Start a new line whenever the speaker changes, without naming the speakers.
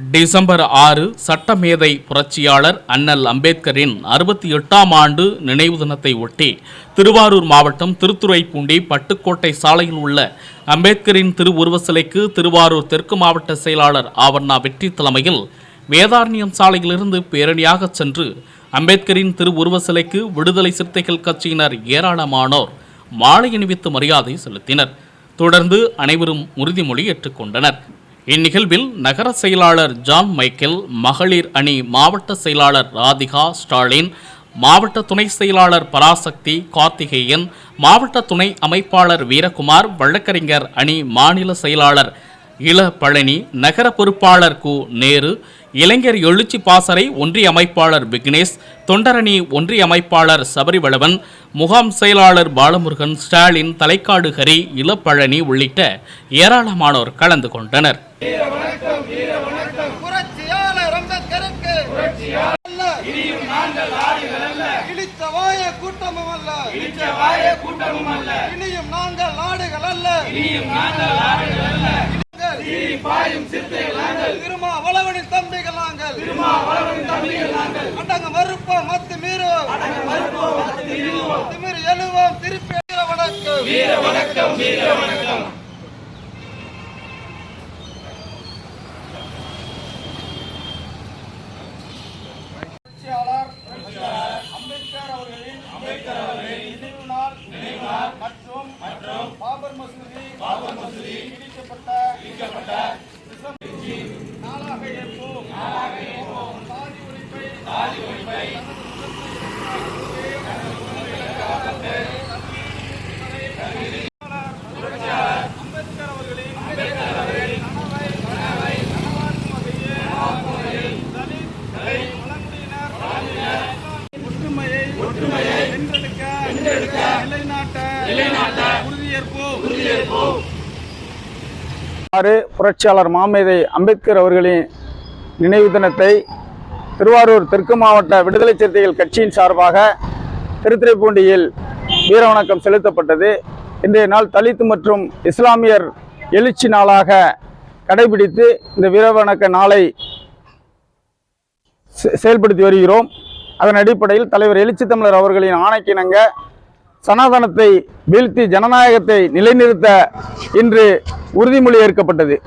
December ஆறு சட்டமேதை புரட்சியாளர் அண்ணல் அம்பேத்கரின் அறுபத்தி எட்டாம் ஆண்டு நினைவு தினத்தை ஒட்டி திருவாரூர் மாவட்டம் திருத்துறைப்பூண்டி பட்டுக்கோட்டை சாலையில் உள்ள அம்பேத்கரின் திருவுருவ சிலைக்கு திருவாரூர் தெற்கு மாவட்ட செயலாளர் ஆவண்ணா வெற்றி தலைமையில் வேதாரண்யம் சாலையிலிருந்து பேரணியாக சென்று அம்பேத்கரின் திருவுருவ சிலைக்கு விடுதலை சிறுத்தைகள் கட்சியினர் ஏராளமானோர் மாலை அணிவித்து மரியாதை செலுத்தினர். தொடர்ந்து அனைவரும் உறுதிமொழி ஏற்றுக்கொண்டனர். இந்நிகழ்வில் நகர செயலாளர் ஜான் மைக்கேல் மகளிர் அணி மாவட்ட செயலாளர் ராதிகா ஸ்டாலின் மாவட்ட துணை செயலாளர் பராசக்தி கார்த்திகேயன் மாவட்ட துணை அமைப்பாளர் வீரகுமார் வழக்கறிஞர் அணி மாநில செயலாளர் இள பழனி நகர பொறுப்பாளர் கு நேரு இளைஞர் எழுச்சி பாசறை ஒன்றிய அமைப்பாளர் விக்னேஷ் தொண்டரணி ஒன்றிய அமைப்பாளர் சபரிவளவன் முகாம் செயலாளர் பாலமுருகன் ஸ்டாலின் தலைக்காடு ஹரி இளப்பழனி உள்ளிட்ட ஏராளமானோர் கலந்து கொண்டனர்.
கூட்டமும் அல்ல இனியும் நாங்கள் நாடுகள் அல்ல இனியும் நாங்கள் நாடுகள் அல்ல பாயும் சிறுத்தைகள் நாங்கள் திருமா வளவனின் தம்பிகள் நாங்கள் திருமா வளவனின் தம்பிகள் நாங்கள் அடங்க மறுப்போம் மத்து மீறுவோம். திமிர் எழுவோம் திருப்பி வீர வணக்கம். வீர வணக்கம் வீர வணக்கம். புரட்சியாளர் அம்பேத்கர் அவர்களின் அம்பேத்கர் அவர்களின் நினைவு நாள் நினைவு நாள் மற்றும் மற்றும் பாபர் மசூதி பாபர் மசூதி இடிக்கப்பட்ட இடிக்கப்பட்ட
புரட்சியாளர் மாமேதை அம்பேத்கர் அவர்களின் நினைவு தினத்தை திருவாரூர் தெற்கு மாவட்ட விடுதலை சிறுத்தைகள் கட்சியின் சார்பாக திருத்துறைப்பூண்டியில் வீரவணக்கம் செலுத்தப்பட்டது. இன்றைய நாள் தலித் மற்றும் இஸ்லாமியர் எழுச்சி நாளாக கடைபிடித்து இந்த வீரவணக்க நாளை செ- செயல்படுத்தி வருகிறோம். அதன் அடிப்படையில் தலைவர் எழுச்சி தமிழர் அவர்களின் ஆணைக்கிணங்க சனாதனத்தை வீழ்த்தி ஜனநாயகத்தை நிலைநிறுத்த இன்று உறுதிமொழி ஏற்கப்பட்டது.